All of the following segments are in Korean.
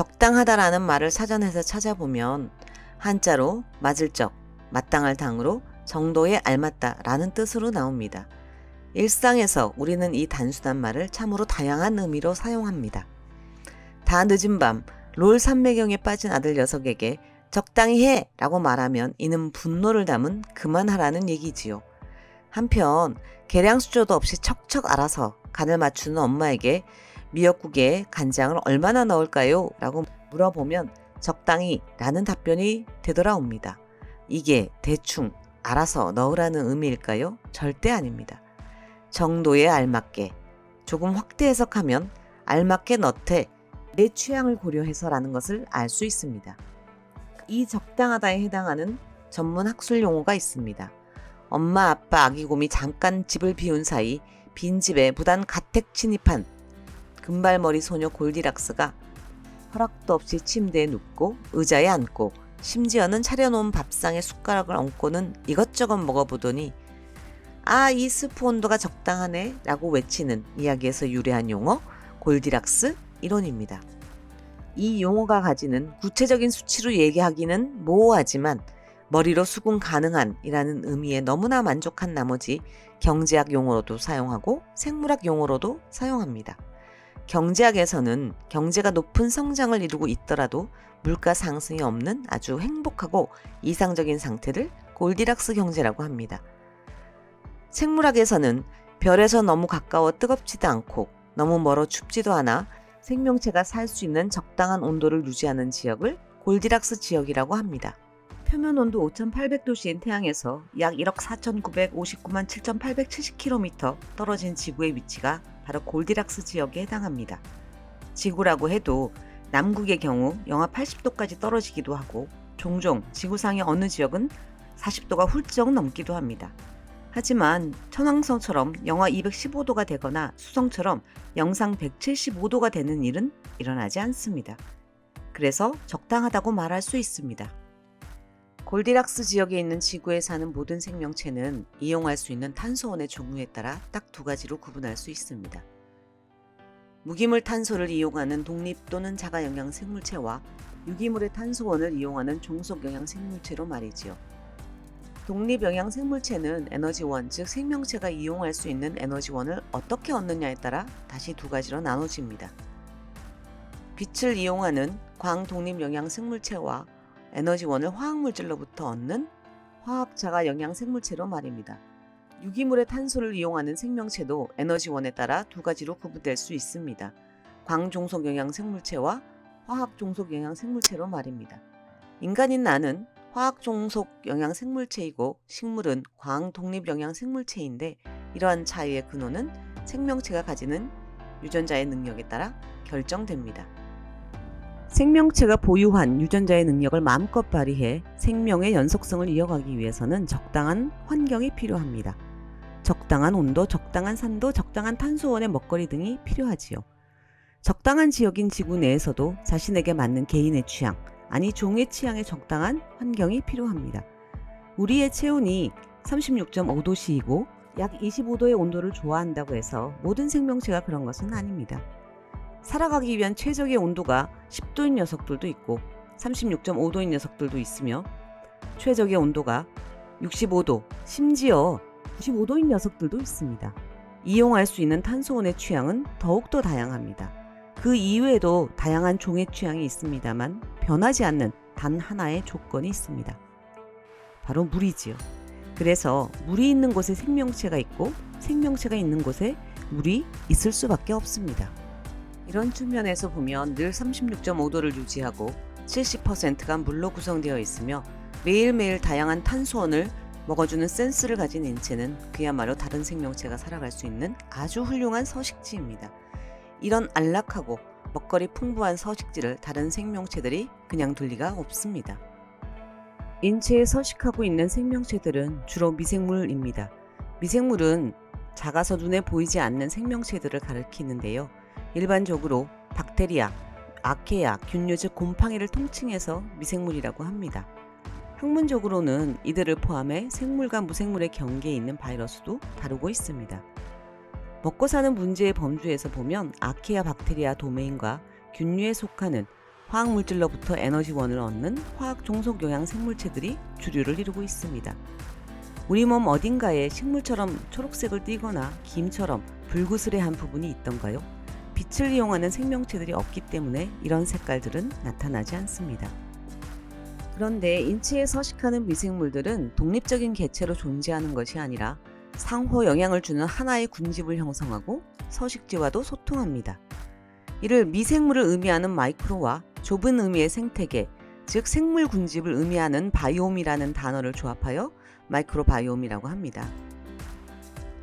적당하다라는 말을 사전에서 찾아보면 한자로 맞을 적, 마땅할 당으로 정도에 알맞다라는 뜻으로 나옵니다. 일상에서 우리는 이 단순한 말을 참으로 다양한 의미로 사용합니다. 다 늦은 밤, 롤 산매경에 빠진 아들 녀석에게 적당히 해! 라고 말하면 이는 분노를 담은 그만하라는 얘기지요. 한편, 계량 수조도 없이 척척 알아서 간을 맞추는 엄마에게 미역국에 간장을 얼마나 넣을까요? 라고 물어보면 적당히 라는 답변이 되돌아옵니다. 이게 대충 알아서 넣으라는 의미일까요? 절대 아닙니다. 정도에 알맞게 조금 확대 해석하면 알맞게 넣되 내 취향을 고려해서라는 것을 알 수 있습니다. 이 적당하다에 해당하는 전문 학술 용어가 있습니다. 엄마, 아빠, 아기 곰이 잠깐 집을 비운 사이 빈집에 무단 가택 침입한 금발머리 소녀 골디락스가 허락도 없이 침대에 눕고 의자에 앉고 심지어는 차려놓은 밥상에 숟가락을 얹고는 이것저것 먹어보더니 아, 이 스프 온도가 적당하네 라고 외치는 이야기에서 유래한 용어 골디락스 이론입니다. 이 용어가 가지는 구체적인 수치로 얘기하기는 모호하지만 머리로 수긍 가능한 이라는 의미에 너무나 만족한 나머지 경제학 용어로도 사용하고 생물학 용어로도 사용합니다. 경제학에서는 경제가 높은 성장을 이루고 있더라도 물가 상승이 없는 아주 행복하고 이상적인 상태를 골디락스 경제라고 합니다. 생물학에서는 별에서 너무 가까워 뜨겁지도 않고 너무 멀어 춥지도 않아 생명체가 살 수 있는 적당한 온도를 유지하는 지역을 골디락스 지역이라고 합니다. 표면 온도 5,800도씨인 태양에서 약 1억 4,959만 7,870km 떨어진 지구의 위치가 바로 골디락스 지역에 해당합니다. 지구라고 해도 남극의 경우 영하 80도까지 떨어지기도 하고 종종 지구상의 어느 지역은 40도가 훌쩍 넘기도 합니다. 하지만 천왕성처럼 영하 215도가 되거나 수성처럼 영상 175도가 되는 일은 일어나지 않습니다. 그래서 적당하다고 말할 수 있습니다. 골디락스 지역에 있는 지구에 사는 모든 생명체는 이용할 수 있는 탄소원의 종류에 따라 딱 두 가지로 구분할 수 있습니다. 무기물 탄소를 이용하는 독립 또는 자가 영양 생물체와 유기물의 탄소원을 이용하는 종속 영양 생물체로 말이지요. 독립 영양 생물체는 에너지원, 즉 생명체가 이용할 수 있는 에너지원을 어떻게 얻느냐에 따라 다시 두 가지로 나눠집니다. 빛을 이용하는 광 독립 영양 생물체와 에너지원을 화학물질로부터 얻는 화학자가 영양 생물체로 말입니다. 유기물의 탄소를 이용하는 생명체도 에너지원에 따라 두 가지로 구분될 수 있습니다. 광종속 영양 생물체와 화학 종속 영양 생물체로 말입니다. 인간인 나는 화학 종속 영양 생물체이고 식물은 광 독립 영양 생물체인데 이러한 차이의 근원은 생명체가 가지는 유전자의 능력에 따라 결정됩니다. 생명체가 보유한 유전자의 능력을 마음껏 발휘해 생명의 연속성을 이어가기 위해서는 적당한 환경이 필요합니다. 적당한 온도, 적당한 산도, 적당한 탄소원의 먹거리 등이 필요하지요. 적당한 지역인 지구 내에서도 자신에게 맞는 개인의 취향, 아니 종의 취향에 적당한 환경이 필요합니다. 우리의 체온이 36.5도씨이고 약 25도의 온도를 좋아한다고 해서 모든 생명체가 그런 것은 아닙니다. 살아가기 위한 최적의 온도가 10도인 녀석들도 있고 36.5도인 녀석들도 있으며 최적의 온도가 65도, 심지어 95도인 녀석들도 있습니다. 이용할 수 있는 탄소원의 취향은 더욱더 다양합니다. 그 이외에도 다양한 종의 취향이 있습니다만 변하지 않는 단 하나의 조건이 있습니다. 바로 물이지요. 그래서 물이 있는 곳에 생명체가 있고 생명체가 있는 곳에 물이 있을 수밖에 없습니다. 이런 측면에서 보면 늘 36.5도를 유지하고 70%가 물로 구성되어 있으며 매일매일 다양한 탄소원을 먹어주는 센스를 가진 인체는 그야말로 다른 생명체가 살아갈 수 있는 아주 훌륭한 서식지입니다. 이런 안락하고 먹거리 풍부한 서식지를 다른 생명체들이 그냥 둘 리가 없습니다. 인체에 서식하고 있는 생명체들은 주로 미생물입니다. 미생물은 작아서 눈에 보이지 않는 생명체들을 가리키는데요. 일반적으로 박테리아, 아케아, 균류 즉 곰팡이를 통칭해서 미생물이라고 합니다. 학문적으로는 이들을 포함해 생물과 무생물의 경계에 있는 바이러스도 다루고 있습니다. 먹고 사는 문제의 범주에서 보면 아케아 박테리아 도메인과 균류에 속하는 화학물질로부터 에너지원을 얻는 화학 종속 영양 생물체들이 주류를 이루고 있습니다. 우리 몸 어딘가에 식물처럼 초록색을 띠거나 김처럼 불구스레한 부분이 있던가요? 빛을 이용하는 생명체들이 없기 때문에 이런 색깔들은 나타나지 않습니다. 그런데 인체에 서식하는 미생물들은 독립적인 개체로 존재하는 것이 아니라 상호 영향을 주는 하나의 군집을 형성하고 서식지와도 소통합니다. 이를 미생물을 의미하는 마이크로와 좁은 의미의 생태계, 즉 생물 군집을 의미하는 바이옴이라는 단어를 조합하여 마이크로바이옴이라고 합니다.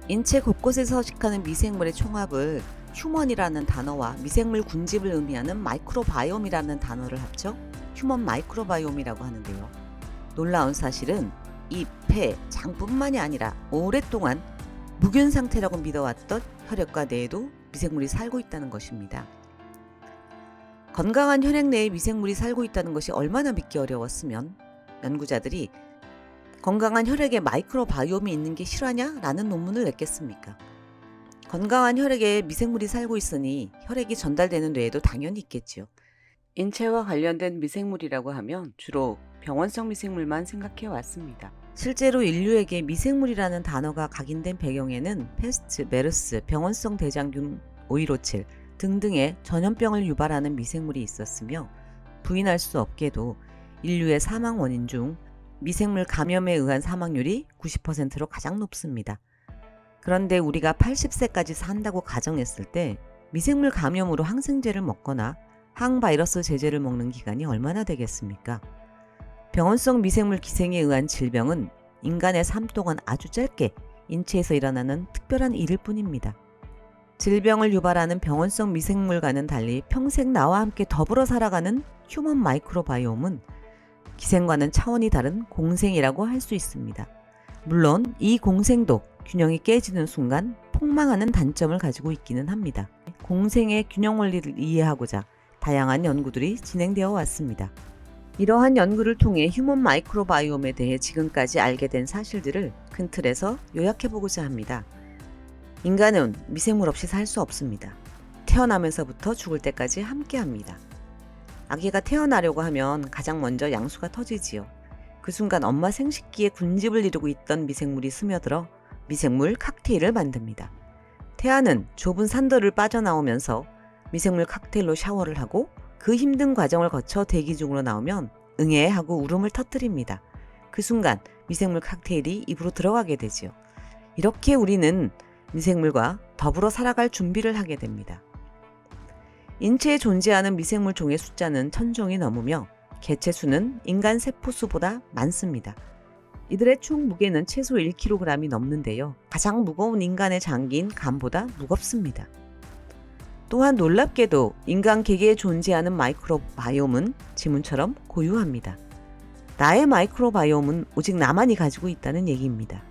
인체 곳곳에 서식하는 미생물의 총합을 휴먼이라는 단어와 미생물 군집을 의미하는 마이크로바이옴이라는 단어를 합쳐 휴먼 마이크로바이옴이라고 하는데요. 놀라운 사실은 이 폐, 장뿐만이 아니라 오랫동안 무균 상태라고 믿어왔던 혈액과 뇌에도 미생물이 살고 있다는 것입니다. 건강한 혈액 내에 미생물이 살고 있다는 것이 얼마나 믿기 어려웠으면 연구자들이 건강한 혈액에 마이크로바이옴이 있는 게 실화냐라는 논문을 냈겠습니까? 건강한 혈액에 미생물이 살고 있으니 혈액이 전달되는 뇌에도 당연히 있겠지요. 인체와 관련된 미생물이라고 하면 주로 병원성 미생물만 생각해 왔습니다. 실제로 인류에게 미생물이라는 단어가 각인된 배경에는 패스트, 메르스, 병원성 대장균 5157 등등의 전염병을 유발하는 미생물이 있었으며 부인할 수 없게도 인류의 사망 원인 중 미생물 감염에 의한 사망률이 90%로 가장 높습니다. 그런데 우리가 80세까지 산다고 가정했을 때 미생물 감염으로 항생제를 먹거나 항바이러스 제제를 먹는 기간이 얼마나 되겠습니까? 병원성 미생물 기생에 의한 질병은 인간의 삶 동안 아주 짧게 인체에서 일어나는 특별한 일일 뿐입니다. 질병을 유발하는 병원성 미생물과는 달리 평생 나와 함께 더불어 살아가는 휴먼 마이크로바이옴은 기생과는 차원이 다른 공생이라고 할 수 있습니다. 물론 이 공생도 균형이 깨지는 순간 폭망하는 단점을 가지고 있기는 합니다. 공생의 균형 원리를 이해하고자 다양한 연구들이 진행되어 왔습니다. 이러한 연구를 통해 휴먼 마이크로바이옴에 대해 지금까지 알게 된 사실들을 큰 틀에서 요약해보고자 합니다. 인간은 미생물 없이 살 수 없습니다. 태어나면서부터 죽을 때까지 함께 합니다. 아기가 태어나려고 하면 가장 먼저 양수가 터지지요. 그 순간 엄마 생식기에 군집을 이루고 있던 미생물이 스며들어 미생물 칵테일을 만듭니다. 태아는 좁은 산더를 빠져나오면서 미생물 칵테일로 샤워를 하고 그 힘든 과정을 거쳐 대기 중으로 나오면 응애 하고 울음을 터뜨립니다. 그 순간 미생물 칵테일이 입으로 들어가게 되지요. 이렇게 우리는 미생물과 더불어 살아갈 준비를 하게 됩니다. 인체에 존재하는 미생물 종의 숫자는 천종이 넘으며 개체 수는 인간 세포 수보다 많습니다. 이들의 총 무게는 최소 1kg이 넘는데요. 가장 무거운 인간의 장기인 간보다 무겁습니다. 또한 놀랍게도 인간 개개에 존재하는 마이크로바이옴은 지문처럼 고유합니다. 나의 마이크로바이옴은 오직 나만이 가지고 있다는 얘기입니다.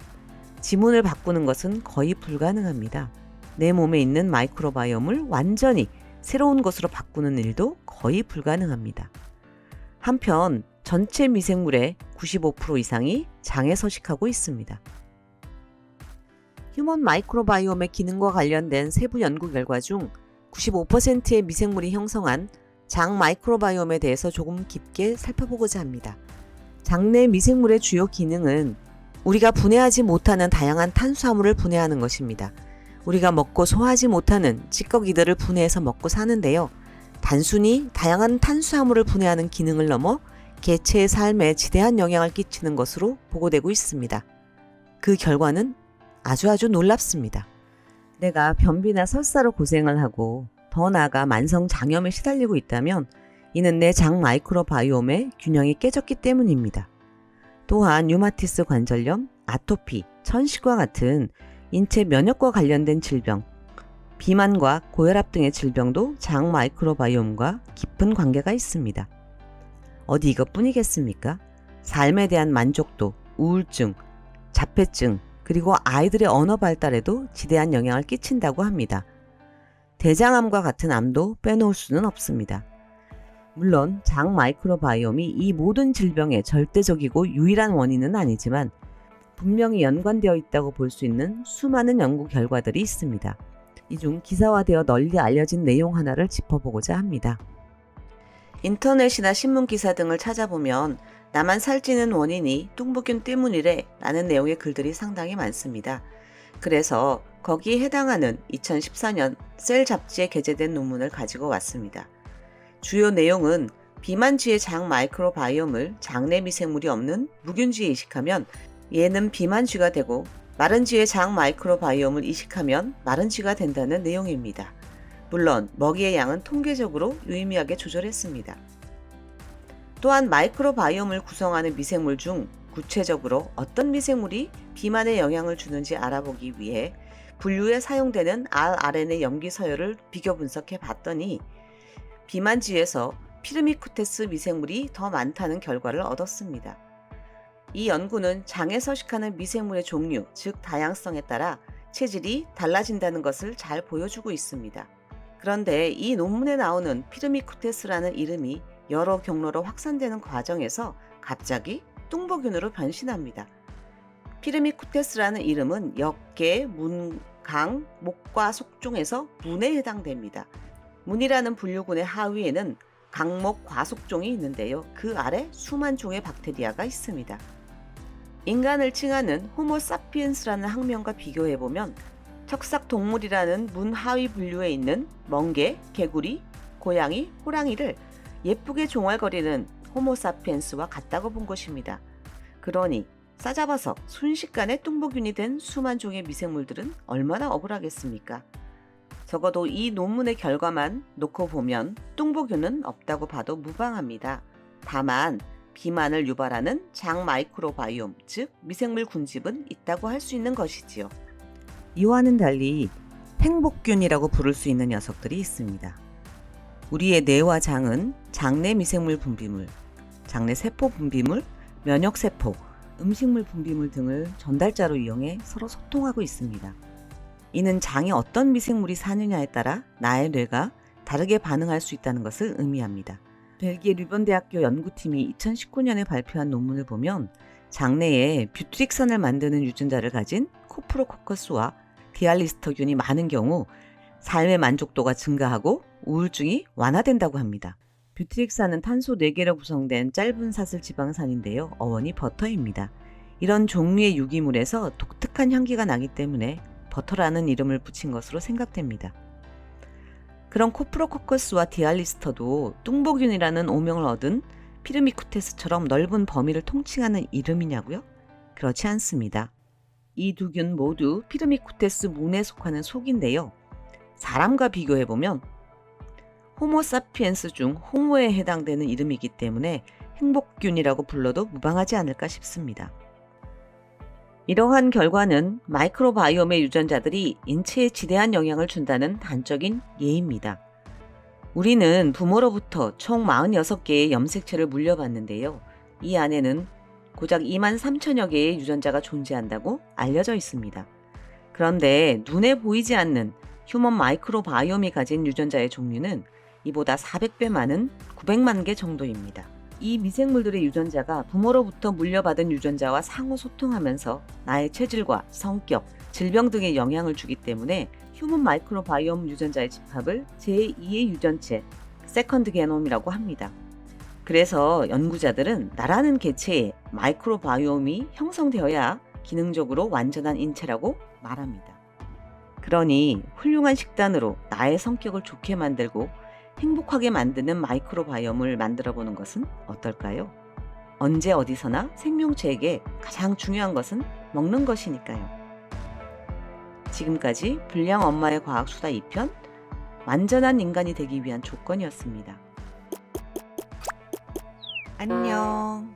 지문을 바꾸는 것은 거의 불가능합니다. 내 몸에 있는 마이크로바이옴을 완전히 새로운 것으로 바꾸는 일도 거의 불가능합니다. 한편 전체 미생물의 95% 이상이 장에 서식하고 있습니다. 휴먼 마이크로바이옴의 기능과 관련된 세부 연구 결과 중 95%의 미생물이 형성한 장 마이크로바이옴에 대해서 조금 깊게 살펴보고자 합니다. 장내 미생물의 주요 기능은 우리가 분해하지 못하는 다양한 탄수화물을 분해하는 것입니다. 우리가 먹고 소화하지 못하는 찌꺼기들을 분해해서 먹고 사는데요. 단순히 다양한 탄수화물을 분해하는 기능을 넘어 개체의 삶에 지대한 영향을 끼치는 것으로 보고되고 있습니다. 그 결과는 아주 아주 놀랍습니다. 내가 변비나 설사로 고생을 하고 더 나아가 만성 장염에 시달리고 있다면 이는 내 장 마이크로바이옴의 균형이 깨졌기 때문입니다. 또한 유마티스 관절염, 아토피, 천식과 같은 인체 면역과 관련된 질병, 비만과 고혈압 등의 질병도 장 마이크로바이옴과 깊은 관계가 있습니다. 어디 이것뿐이겠습니까? 삶에 대한 만족도, 우울증, 자폐증, 그리고 아이들의 언어 발달에도 지대한 영향을 끼친다고 합니다. 대장암과 같은 암도 빼놓을 수는 없습니다. 물론 장 마이크로바이옴이 이 모든 질병의 절대적이고 유일한 원인은 아니지만 분명히 연관되어 있다고 볼 수 있는 수많은 연구 결과들이 있습니다. 이 중 기사화되어 널리 알려진 내용 하나를 짚어보고자 합니다. 인터넷이나 신문 기사 등을 찾아보면 나만 살찌는 원인이 뚱보균 때문이래 라는 내용의 글들이 상당히 많습니다. 그래서 거기에 해당하는 2014년 셀 잡지에 게재된 논문을 가지고 왔습니다. 주요 내용은 비만쥐의 장 마이크로바이옴을 장내 미생물이 없는 무균쥐에 이식하면 얘는 비만쥐가 되고 마른쥐의 장 마이크로바이옴을 이식하면 마른쥐가 된다는 내용입니다. 물론 먹이의 양은 통계적으로 유의미하게 조절했습니다. 또한 마이크로바이옴을 구성하는 미생물 중 구체적으로 어떤 미생물이 비만에 영향을 주는지 알아보기 위해 분류에 사용되는 rRNA 염기 서열을 비교 분석해 봤더니 비만쥐에서 피르미쿠테스 미생물이 더 많다는 결과를 얻었습니다. 이 연구는 장에 서식하는 미생물의 종류, 즉 다양성에 따라 체질이 달라진다는 것을 잘 보여주고 있습니다. 그런데 이 논문에 나오는 피르미쿠테스라는 이름이 여러 경로로 확산되는 과정에서 갑자기 뚱보균으로 변신합니다. 피르미쿠테스라는 이름은 역계, 문, 강, 목과 속종에서 문에 해당됩니다. 문이라는 분류군의 하위에는 강목 과속종이 있는데요. 그 아래 수만 종의 박테리아가 있습니다. 인간을 칭하는 호모 사피엔스라는 학명과 비교해 보면 척삭 동물이라는 문 하위 분류에 있는 멍게, 개구리, 고양이, 호랑이를 예쁘게 종알거리는 호모 사피엔스와 같다고 본 것입니다. 그러니 싸잡아서 순식간에 뚱보균이 된 수만 종의 미생물들은 얼마나 억울하겠습니까? 적어도 이 논문의 결과만 놓고 보면 뚱보균은 없다고 봐도 무방합니다. 다만 비만을 유발하는 장 마이크로바이옴, 즉 미생물 군집은 있다고 할 수 있는 것이지요. 이와는 달리 행복균이라고 부를 수 있는 녀석들이 있습니다. 우리의 뇌와 장은 장내 미생물 분비물, 장내 세포 분비물, 면역 세포, 음식물 분비물 등을 전달자로 이용해 서로 소통하고 있습니다. 이는 장에 어떤 미생물이 사느냐에 따라 나의 뇌가 다르게 반응할 수 있다는 것을 의미합니다. 벨기에 르번 대학교 연구팀이 2019년에 발표한 논문을 보면 장내에 뷰트릭산을 만드는 유전자를 가진 코프로코커스와 디알리스터균이 많은 경우 삶의 만족도가 증가하고 우울증이 완화된다고 합니다. 뷰트릭산은 탄소 4개로 구성된 짧은 사슬 지방산인데요. 어원이 버터입니다. 이런 종류의 유기물에서 독특한 향기가 나기 때문에 버터라는 이름을 붙인 것으로 생각됩니다. 그런 코프로코커스와 디알리스터도 뚱보균이라는 오명을 얻은 피르미쿠테스처럼 넓은 범위를 통칭하는 이름이냐고요? 그렇지 않습니다. 이 두 균 모두 피르미쿠테스 문에 속하는 속인데요. 사람과 비교해보면 호모사피엔스 중 호모에 해당되는 이름이기 때문에 행복균이라고 불러도 무방하지 않을까 싶습니다. 이러한 결과는 마이크로바이옴의 유전자들이 인체에 지대한 영향을 준다는 단적인 예입니다. 우리는 부모로부터 총 46개의 염색체를 물려받는데요. 이 안에는 고작 2만 3천여 개의 유전자가 존재한다고 알려져 있습니다. 그런데 눈에 보이지 않는 휴먼 마이크로바이옴이 가진 유전자의 종류는 이보다 400배 많은 900만 개 정도입니다. 이 미생물들의 유전자가 부모로부터 물려받은 유전자와 상호 소통하면서 나의 체질과 성격, 질병 등에 영향을 주기 때문에 휴먼 마이크로바이옴 유전자의 집합을 제2의 유전체, 세컨드 게놈이라고 합니다. 그래서 연구자들은 나라는 개체에 마이크로바이옴이 형성되어야 기능적으로 완전한 인체라고 말합니다. 그러니 훌륭한 식단으로 나의 성격을 좋게 만들고 행복하게 만드는 마이크로바이옴을 만들어 보는 것은 어떨까요? 언제 어디서나 생명체에게 가장 중요한 것은 먹는 것이니까요. 지금까지 불량 엄마의 과학 수다 2편 완전한 인간이 되기 위한 조건이었습니다. 안녕.